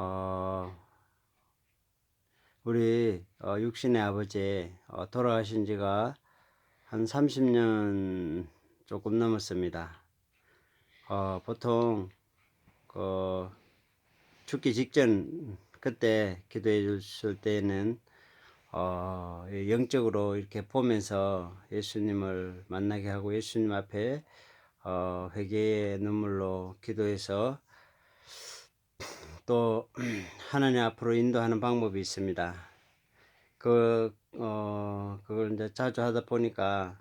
어, 우리 어, 육신의 아버지 어, 돌아가신 지가 한 30년 조금 넘었습니다. 어, 보통 그 죽기 직전 그때 기도해 줬을 때는 어, 영적으로 이렇게 보면서 예수님을 만나게 하고 예수님 앞에 어, 회개의 눈물로 기도해서 또 하나님 앞으로 인도하는 방법이 있습니다. 그, 어, 그걸 이제 자주 하다 보니까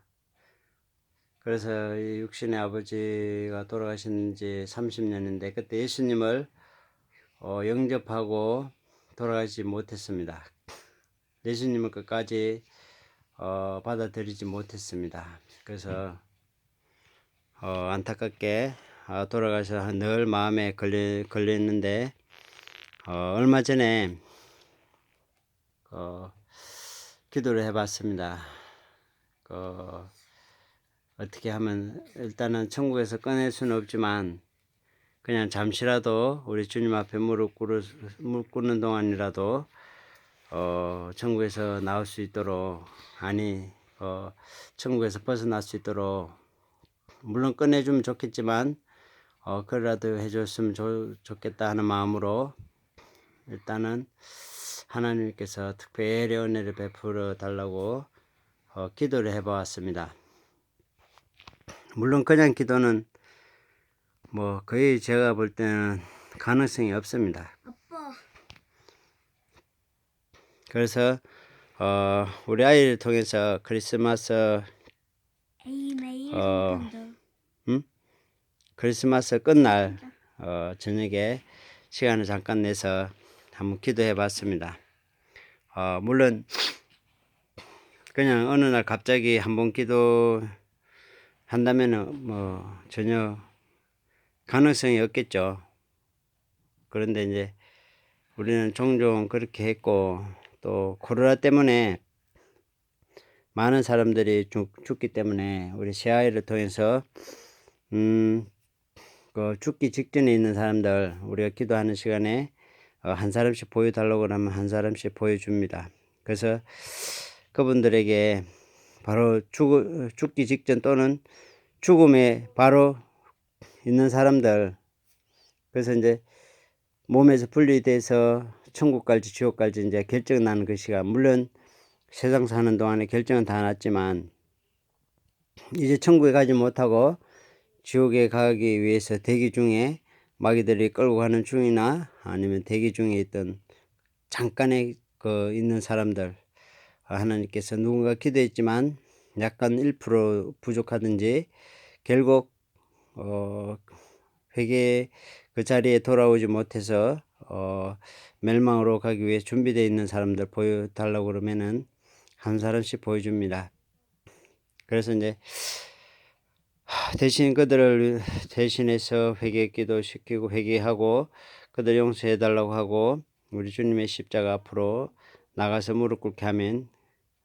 그래서 이 육신의 아버지가 돌아가신 지 30년인데 그때 예수님을 어, 영접하고 돌아가지 못했습니다. 예수님을 끝까지 어, 받아들이지 못했습니다. 그래서 어, 안타깝게 어, 돌아가서 늘 마음에 걸리, 걸렸는데 어, 얼마 전에 어, 기도를 해봤습니다. 그, 어떻게 하면 일단은 천국에서 꺼낼 수는 없지만 그냥 잠시라도 우리 주님 앞에 무릎 꿇는 동안이라도 어, 천국에서 나올 수 있도록 아니 어, 천국에서 벗어날 수 있도록 물론 꺼내주면 좋겠지만 어, 그래라도 해줬으면 좋, 좋겠다 하는 마음으로 일단은 하나님께서 특별히 은혜를 베풀어 달라고 어, 기도를 해보았습니다. 물론 그냥 기도는 뭐 거의 제가 볼 때는 가능성이 없습니다. 아빠, 그래서 어, 우리 아이를 통해서 크리스마스 어. 한번더 크리스마스 끝날 어, 저녁에 시간을 잠깐 내서 한번 기도해 봤습니다. 어, 물론 그냥 어느 날 갑자기 한번 기도 한다면은 뭐 전혀 가능성이 없겠죠. 그런데 이제 우리는 종종 그렇게 했고 또 코로나 때문에 많은 사람들이 죽, 죽기 때문에 우리 새아이를 통해서 음, 그 죽기 직전에 있는 사람들 우리가 기도하는 시간에 어, 한 사람씩 보여달라고 하면 한 사람씩 보여줍니다. 그래서 그분들에게 바로 죽, 죽기 직전 또는 죽음에 바로 있는 사람들 그래서 이제 몸에서 분리돼서 천국 갈지 지옥 갈지 이제 결정 나는 그 시간 물론 세상 사는 동안에 결정은 다 났지만 이제 천국에 가지 못하고 지옥에 가기 위해서 대기 중에 마귀들이 끌고 가는 중이나 아니면 대기 중에 있던 잠깐의 그 있는 사람들 하나님께서 누군가 기도했지만 약간 1% 부족하든지 결국 어 회개 그 자리에 돌아오지 못해서 어 멸망으로 가기 위해 준비되어 있는 사람들 보여달라고 그러면은 한 사람씩 보여줍니다. 그래서 이제 대신 그들을 대신해서 회개 기도 시키고 회개하고 그들 용서해 달라고 하고 우리 주님의 십자가 앞으로 나가서 무릎 꿇게 하면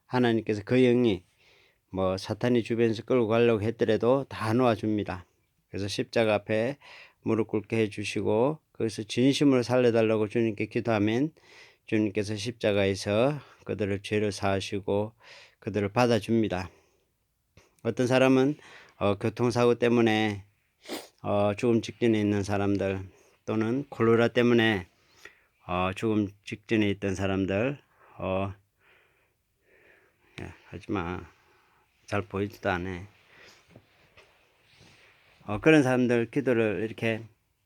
하나님께서 그 영이 뭐 사탄이 주변에서 끌고 가려고 했더라도 다 놓아줍니다. 그래서 십자가 앞에 무릎 꿇게 해주시고 거기서 진심으로 살려달라고 주님께 기도하면 주님께서 십자가에서 그들을 죄를 사하시고 그들을 받아줍니다. 어떤 사람은 어, 교통사고 때문에 어, 죽음 직전에 있는 사람들 또는 콜로라 때문에 어, 죽음 직전에 있던 사람들 어, 야, 하지마 잘 보이지도 않아 어, 그런 사람들 기도를 이렇게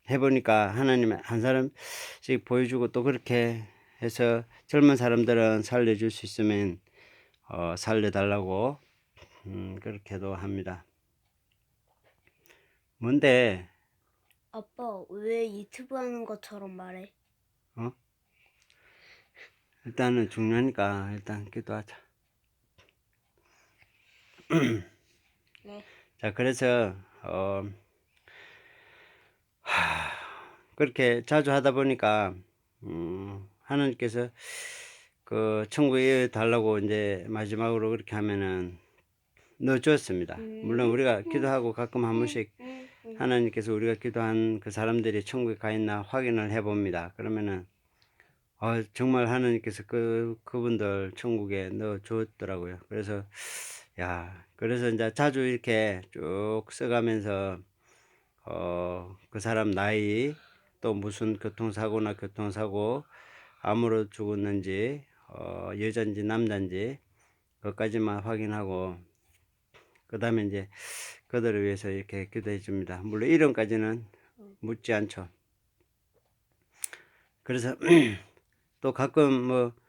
해보니까 하나님 한 사람씩 보여주고 또 그렇게 해서 젊은 사람들은 살려줄 수 있으면 어, 살려달라고 음, 그렇게도 합니다. 뭔데 아빠 왜 유튜브 하는 것처럼 말해? 일단은 중요하니까 일단 기도하자. 네. 자 그래서 어, 하, 그렇게 자주 하다 보니까 음, 하나님께서 그 천국에 달라고 이제 마지막으로 그렇게 하면은 넣어주었습니다. 물론 우리가 기도하고 가끔 한 번씩 하나님께서 우리가 기도한 그 사람들이 천국에 가 있나 확인을 해봅니다. 그러면은 아 정말 하나님께서 그 그분들 천국에 넣어 주었더라고요. 그래서 야 그래서 인제 자주 이렇게 쭉 써 가면서 어 그 사람 나이 또 무슨 교통사고나 교통사고 암으로 죽었는지 어 여잔지 남잔지 그것까지만 확인하고 그 다음에 인제 그들을 위해서 이렇게 기도해 줍니다. 물론 이름까지는 묻지 않죠. 그래서 또 가끔 뭐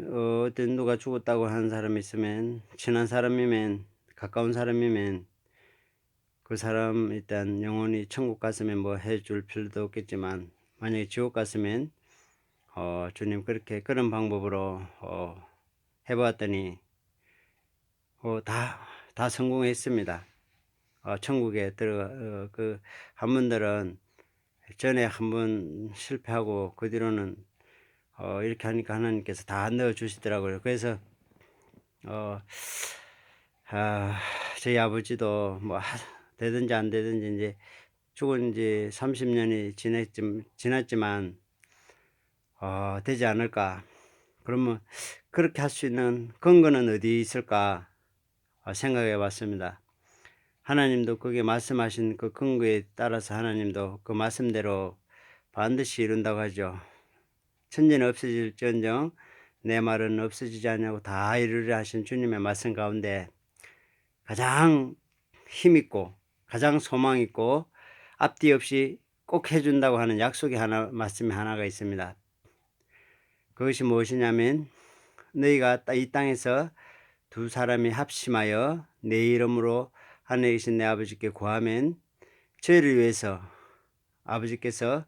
어 어떤 누가 죽었다고 하는 사람이 있으면 친한 사람이면 가까운 사람이면 그 사람 일단 영원히 천국 갔으면 뭐 해줄 필요도 없겠지만 만약에 지옥 갔으면 어 주님 그렇게 그런 방법으로 어해 보았더니 어 다 다 성공했습니다. 어 천국에 들어가 어그한 분들은 전에 한 번 실패하고 그 뒤로는 어 이렇게 하니까 하나님께서 다 넣어 주시더라고요. 그래서 어 아 저희 아버지도 뭐하 되든지 안 되든지 인제 죽은 지 30 년이 지났지 지났지만 어 '되지 않을까.' 그러면 그렇게 할 수 있는 근거는 어디 있을까 어 생각해 봤습니다. 하나님도 그게 말씀하신 그 근거에 따라서 하나님도 그 말씀대로 반드시 이룬다고 하죠. 천지는 없어질지언정 내 말은 없어지지 아니하고 다 이루리라 하신 주님의 말씀 가운데 가장 힘있고 가장 소망 있고 앞뒤 없이 꼭 해 준다고 하는 약속이 하나 말씀이 하나가 있습니다. 그것이 무엇이냐면 너희가 따- 이 땅에서 두 사람이 합심하여 내 이름으로 하늘에 계신 내 아버지께 구하면 저희를 위해서 아버지께서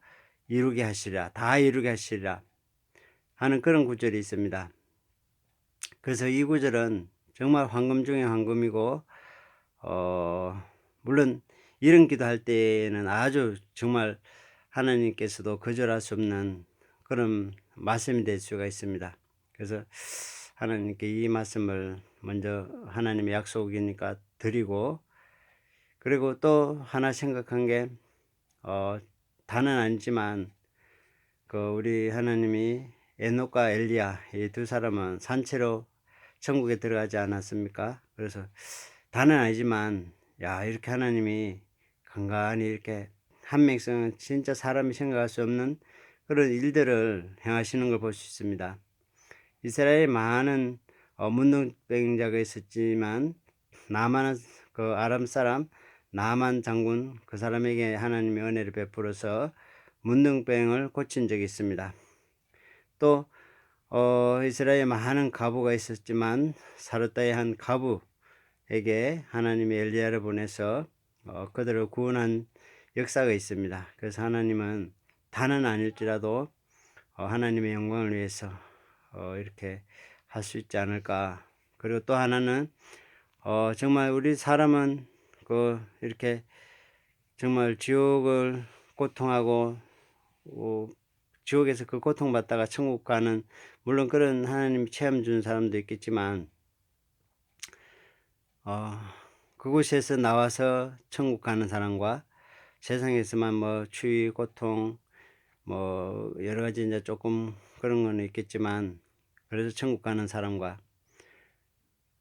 이루게 하시리라 다 이루게 하시리라 하는 그런 구절이 있습니다. 그래서 이 구절은 정말 황금 중에 황금이고 어 물론 이런 기도할 때에는 아주 정말 하나님께서도 거절할 수 없는 그런 말씀이 될 수가 있습니다. 그래서 하나님께 이 말씀을 먼저 하나님의 약속이니까 드리고 그리고 또 하나 생각한 게 어 다는 아니지만 그 우리 하나님이 에녹과 엘리야 이 두 사람은 산채로 천국에 들어가지 않았습니까? 그래서 다는 아니지만 야 이렇게 하나님이 간간히 이렇게 한 명성은 진짜 사람이 생각할 수 없는 그런 일들을 행하시는 걸 볼 수 있습니다. 이스라엘에 많은 어, 문둥병자가 있었지만 나만 그 아람 사람 나만 장군 그 사람에게 하나님의 은혜를 베풀어서 문둥병을 고친 적이 있습니다. 또 어, 이스라엘에 많은 가부가 있었지만 사르타의 한 가부에게 하나님의 엘리야를 보내서 어, 그들을 구원한 역사가 있습니다. 그래서 하나님은 다는 아닐지라도 어, 하나님의 영광을 위해서 어, 이렇게 할 수 있지 않을까. 그리고 또 하나는 어, 정말 우리 사람은 그 이렇게 정말 지옥을 고통하고 어, 지옥에서 그 고통받다가 천국 가는 물론 그런 하나님 체험 준 사람도 있겠지만 어, 그곳에서 나와서 천국 가는 사람과 세상에서만 뭐 추위 고통 뭐 여러 가지 이제 조금 그런 거는 있겠지만 그래서 천국 가는 사람과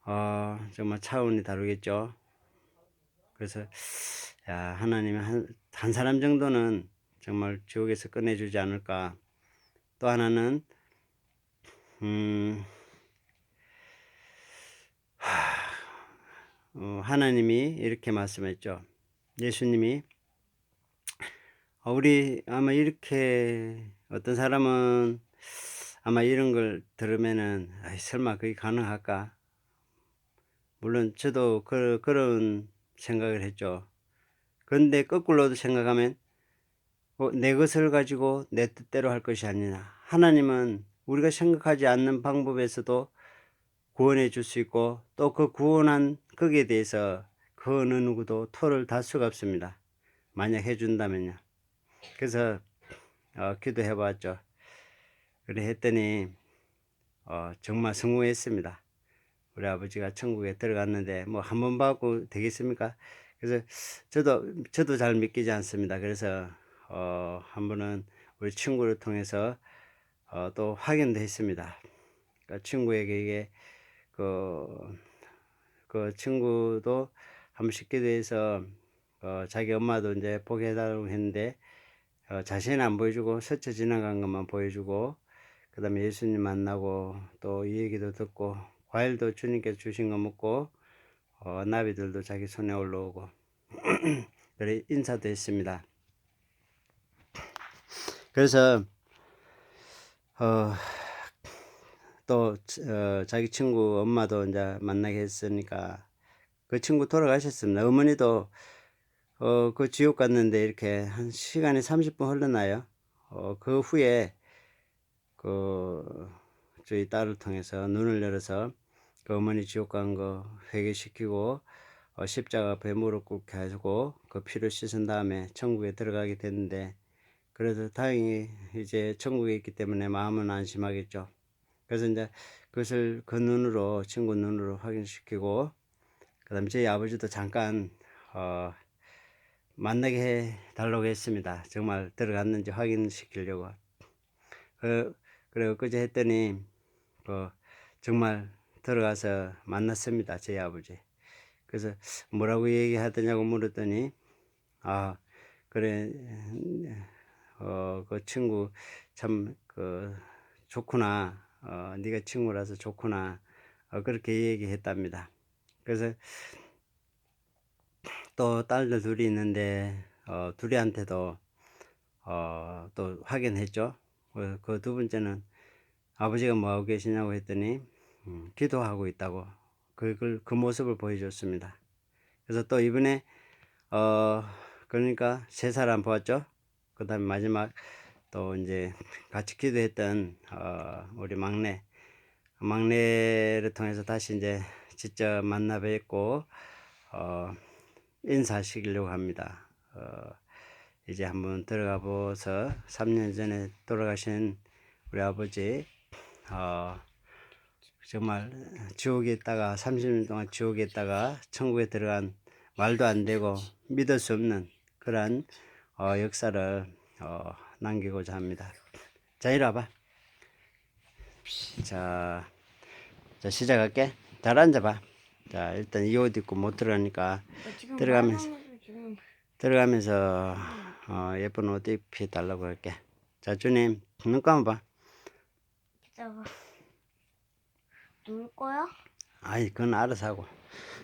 어, 정말 차원이 다르겠죠. 그래서 야 하나님이 한, 한 사람 정도는 정말 지옥에서 꺼내주지 않을까. 또 하나는 음, 하, 어, 하나님이 이렇게 말씀했죠. 예수님이 어, 우리 아마 이렇게 어떤 사람은 아마 이런 걸 들으면은 아이, 설마 그게 가능할까? 물론 저도 그, 그런 생각을 했죠. 그런데 거꾸로도 생각하면 어, 내 것을 가지고 내 뜻대로 할 것이 아니라 하나님은 우리가 생각하지 않는 방법에서도 구원해 줄 수 있고 또 그 구원한 거기에 대해서 그 어느 누구도 토를 달 수가 없습니다. 만약 해준다면요. 그래서 어, 기도해 봤죠. 그래 했더니 어, 정말 성공했습니다. 우리 아버지가 천국에 들어갔는데 뭐 한 번 받고 되겠습니까? 그래서 저도 저도 잘 믿기지 않습니다. 그래서 어, 한 번은 우리 친구를 통해서 어, 또 확인도 했습니다. 그러니까 친구에게 이게 그, 그 친구도 한번 쉽게 대해서 어, 자기 엄마도 이제 보게 해달라고 했는데 어, 자신은 안 보여주고 스쳐 지나간 것만 보여주고 그 다음에 예수님 만나고 또 이 얘기도 듣고 과일도 주님께서 주신 거 먹고 어, 나비들도 자기 손에 올라오고 그래 인사도 했습니다. 그래서 어, 또 어, 자기 친구 엄마도 이제 만나게 했으니까 그 친구 돌아가셨습니다. 어머니도 어, 그 지옥 갔는데 이렇게 한 시간이 30분 흘러나요. 어, 그 후에 그 저희 딸을 통해서 눈을 열어서 그 어머니 지옥 간 거 회개시키고 어, 십자가 앞에 무릎 꿇게 하고 그 피를 씻은 다음에 천국에 들어가게 됐는데 그래도 다행히 이제 천국에 있기 때문에 마음은 안심하겠죠. 그래서 이제 그것을 그 눈으로 친구 눈으로 확인시키고 그다음에 저희 아버지도 잠깐 어, 만나게 해 달라고 했습니다. 정말 들어갔는지 확인시키려고. 그, 그래 그제 했더니 그 정말 들어가서 만났습니다. 저희 아버지. 그래서 뭐라고 얘기하더냐고 물었더니 아 그래 어 그 친구 참 그 좋구나 어 네가 친구라서 좋구나 어, 그렇게 얘기했답니다. 그래서 또 딸들 둘이 있는데 어 둘이한테도 어 또 확인했죠. 그 두 번째는 아버지가 뭐 하고 계시냐고 했더니 음, 기도하고 있다고 그걸 그 모습을 보여줬습니다. 그래서 또 이번에 어 그러니까 세 사람 보았죠. 그 다음에 마지막 또 이제 같이 기도했던 어 우리 막내 막내를 통해서 다시 이제 직접 만나 뵙고 어 인사시키려고 합니다. 어 이제 한번 들어가 보서 3년 전에 돌아가신 우리 아버지 어 정말 지옥에 있다가 30년 동안 지옥에 있다가 천국에 들어간 말도 안 되고 믿을 수 없는 그러한 어, 역사를 어, 남기고자 합니다. 자 이리 와봐. 자, 자 시작할게. 잘 앉아봐. 자 일단 이 옷 입고 못 들어가니까 어, 지금 들어가면서. 들어가면서 어, 예쁜 옷 입혀 달라고 할게. 자 주님 눈 감아봐. 기다려. 놀 거야? 아이 그건 알아서 하고.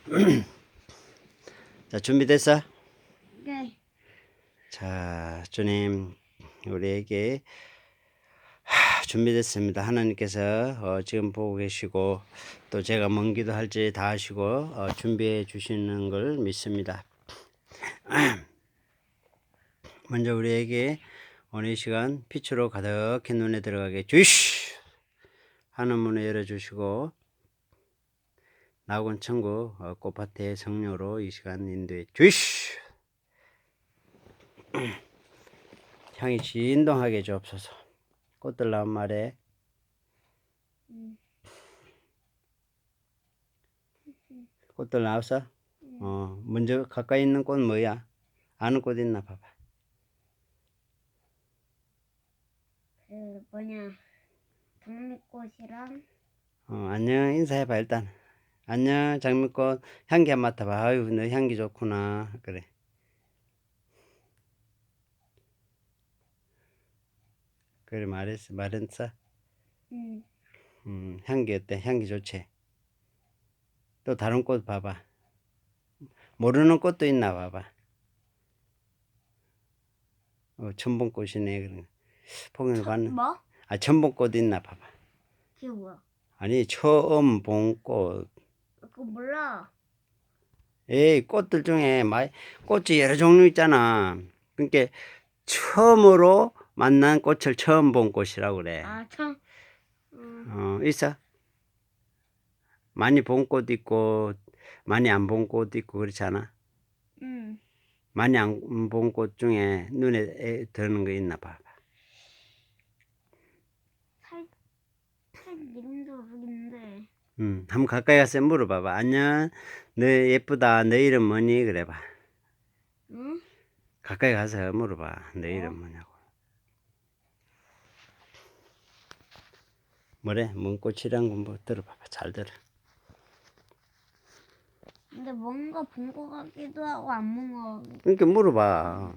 자 준비됐어? 네. 자, 주님, 우리에게 하, 준비됐습니다. 하나님께서 어, 지금 보고 계시고 또 제가 먼 기도 할지 다 하시고 어, 준비해 주시는 걸 믿습니다. 먼저 우리에게 오늘 이 시간 빛으로 가득히 눈에 들어가게 주시 하는 문을 열어주시고 나군 천국 어, 꽃밭의 성료로 이 시간 인도해 주시 향이 진동하게 주옵소서. 꽃들 나온 말에 음. 꽃들 나왔어? 어, 먼저 가까이 있는 꽃 뭐야? 아는 꽃 있나 봐봐. 그 뭐냐 장미꽃이랑 어, 안녕 인사해봐 일단. 안녕 장미꽃 향기 한 맡아봐. 아유 너 향기 좋구나. 그래. 그래 말했어 말했어. 음. 음, 향기 어때? 향기 좋지? 또 다른 꽃 봐봐. 모르는 꽃도 있나 봐봐. 어, 천봉꽃이네. 그런 거. 보기는 봤는. 뭐? 아, 천봉꽃 있나 봐봐. 그게 뭐야? 아니, 처음 본 꽃. 그거 몰라. 에이, 꽃들 중에 마, 꽃이 여러 종류 있잖아. 그러니까 처음으로 만난 꽃을 처음 본 꽃이라고 그래. 아 참. 음. 어, 있어? 많이 본 꽃 있고, 많이 안 본 꽃 있고, 그렇지 않아? 음. 많이 안 본 꽃 중에 눈에 에- 드는 거 있나 봐. 살, 살 이름도 모르겠는데. 음, 한번 가까이 가서 물어봐봐. 안녕, 너 예쁘다. 너 이름 뭐니? 그래봐. 응? 가까이 가서 물어봐. 너 이름 뭐냐고. 뭐래? 문꽃이란 건뭐 들어봐봐. 잘 들어. 근데 뭔가 본 거 같기도 하고 안 본 거 같기도 그러니까 물어봐.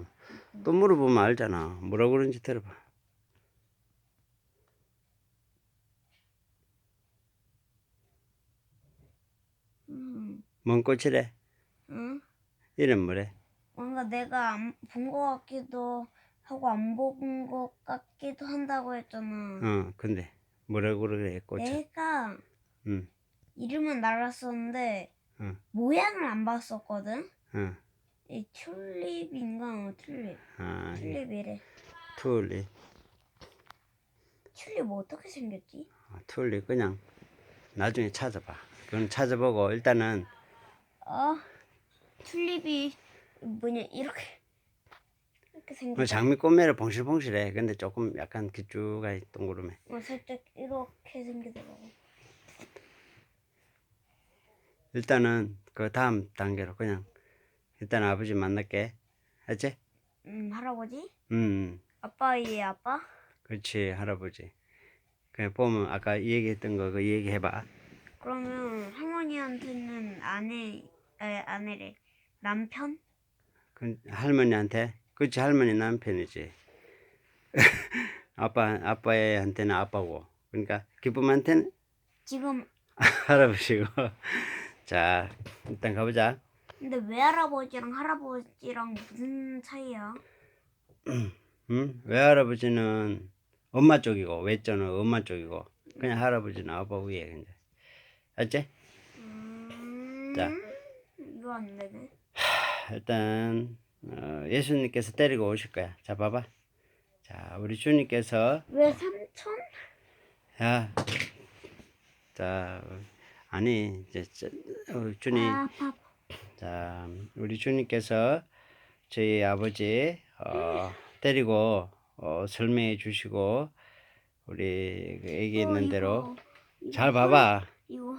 또 물어보면 알잖아. 뭐라고 그러는지 들어봐. 음. 뭔 꽃이래? 응? 이름 뭐래? 뭔가 내가 본거 같기도 하고 안본거 같기도 한다고 했잖아. 어, 근데 뭐라고 그래? 꽃을. 내가 응, 이름은 알았었는데 응, 모양을 안 봤었거든. 응. 이 튤립인가? 어, 튤립. 아, 예. 튤립이래. 튤립. 튤립 뭐 어떻게 생겼지? 아, 튤립 그냥 나중에 찾아봐. 그건 찾아보고 일단은 어? 튤립이 뭐냐 이렇게 이렇게 그 생겼. 장미 꽃매를 봉실봉실해. 근데 조금 약간 기쭈가 동그랗네. 어, 살짝 이렇게 생기더라고. 일단은 그 다음 단계로 그냥 일단 아버지 만날게. 알지? 음 할아버지? 음, 아빠의 아빠? 그렇지 할아버지. 그냥 보면 아까 이 얘기했던 거 그 얘기해봐. 그러면 할머니한테는 아내 에, 아내래 남편? 그 할머니한테 그렇지 할머니 남편이지. 아빠 아빠한테는 아빠고. 그러니까 기쁨한테는 지금 할아버지고. 자 일단 가보자. 근데 외할아버지랑 할아버지랑 무슨 차이야? 응? 외할아버지는 엄마 쪽이고 외자는 엄마 쪽이고 그냥 할아버지는 아빠 위에 이제 알지? 음... 자. 이거 안 되네. 일단 어, 예수님께서 데리고 오실 거야. 자 봐봐. 자 우리 주님께서 왜 삼촌? 야, 자 아니 이제 저- 어, 주님 아. 자 우리 주님께서 저희 아버지 어, 데리고 어, 설명해 주시고 우리 그 애기 있는 어, 대로 잘 봐봐. 이거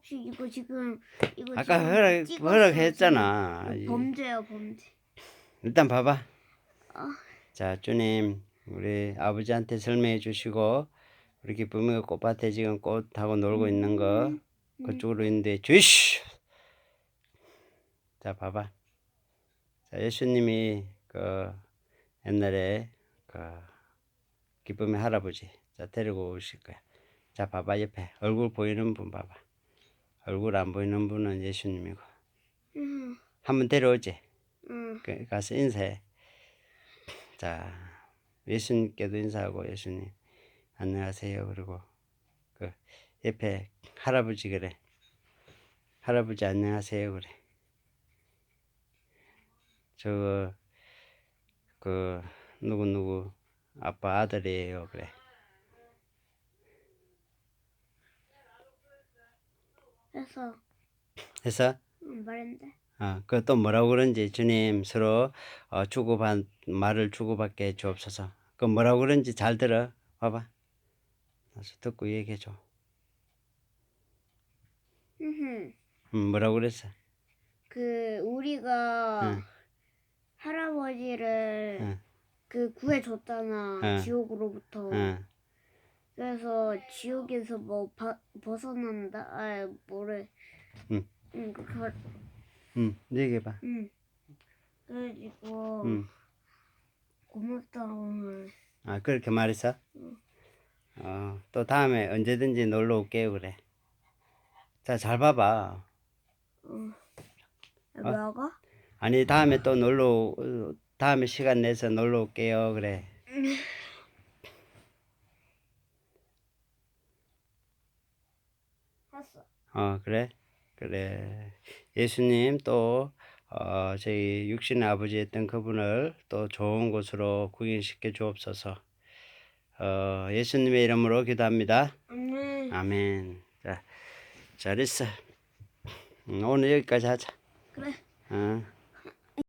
없이 이거 지금 이거 아까 지금 허락 찍었어, 허락했잖아. 지금. 이- 이거 범죄야 범죄. 일단 봐봐. 어. 자, 주님, 우리 아버지한테 설명해 주시고, 우리 기쁨이가 꽃밭에 지금 꽃하고 놀고 있는 거, 음. 그쪽으로 있는데, 주시! 자, 봐봐. 자, 예수님이 그 옛날에 그 기쁨의 할아버지, 자, 데리고 오실 거야. 자, 봐봐, 옆에. 얼굴 보이는 분 봐봐. 얼굴 안 보이는 분은 예수님이고. 음, 한번 데려오지? 음. 그- 가서 인사해. 자, 예수님께도 인사하고 예수님 안녕하세요. 그리고 그 옆에 할아버지 그래. 할아버지 안녕하세요. 그래. 저거 그 누구 누구 아빠 아들이에요. 그래. 해서 해서 음, 말했는데. 어, 그또 뭐라고 그런지 주님 서로 어, 주고받 말을 주고받게 해 주옵소서. 그 뭐라고 그런지 잘 들어. 봐봐. 나서 듣고 얘기해 줘. 음, 뭐라고 그랬어? 그 우리가 응. 할아버지를 응. 그 구해줬잖아 응. 지옥으로부터 어, 그래서 지옥에서 뭐 바, 벗어난다 아 뭐래 응. 응 그렇게 말- 음, 얘기해 봐. 응 그래가지고 음, 고맙다고 말아 그렇게 말했어? 어, 또 다음에 언제든지 놀러 올게요 그래. 자, 잘 봐봐. 어. 아. 뭐가? 아니 다음에 또 놀러 오- 어, 다음에 시간 내서 놀러 올게요 그래. 했 어 어, 그래? 그래. 예수님 또, 어, 저희 육신의 아버지였던 그분을 또 좋은 곳으로 구경시켜 주옵소서. 어, 예수님의 이름으로 기도합니다. 음 아멘. 자, 잘했어. 음, 오늘 여기까지 하자. 그래 어.